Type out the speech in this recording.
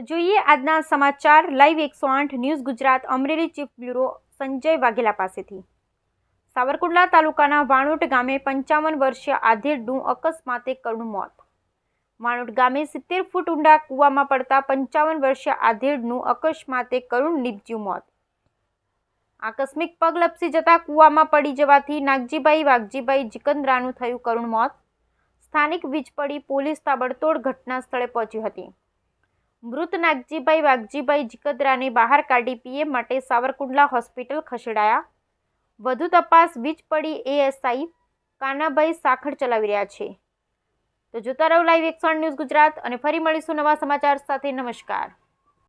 આજના સમાચાર. લાઈવ એકસો આઠ news Gujarat. Amreli chief bureau Sanjay Vaghela પાસેથી. સાવરકુંડલા તાલુકાના વાણોટ ગામે પંચાવન વર્ષીય આધેડનું અકસ્માતે કરુણ મોત. વાણોટ ગામે સિત્તેર ફૂટ ઊંડા કૂવામાં પડતા પંચાવન વર્ષીય આધેડનું અકસ્માતે કરુણ નિપજ્યું મોત. આકસ્મિક પગ લપસી જતા કૂવામાં પડી જવાથી નાગજીભાઈ વાઘજીભાઈ જીકંદરાનું થયું કરુણ મોત. સ્થાનિક વીજ પડી પોલીસ તાબડતોડ ઘટના સ્થળે પહોંચી હતી. મૃત નાગજીભાઈ વાઘજીભાઈ જીકદરાને બહાર કાઢી પીએમ માટે સાવરકુંડલા હોસ્પિટલ ખસેડાયા. વધુ તપાસ વીજ પડી એએસઆઈ કાનાભાઈ સાખડ ચલાવી રહ્યા છે. તો જોતા રહો લાઈવ એકસો ન્યૂઝ ગુજરાત અને ફરી મળીશું નવા સમાચાર સાથે. નમસ્કાર.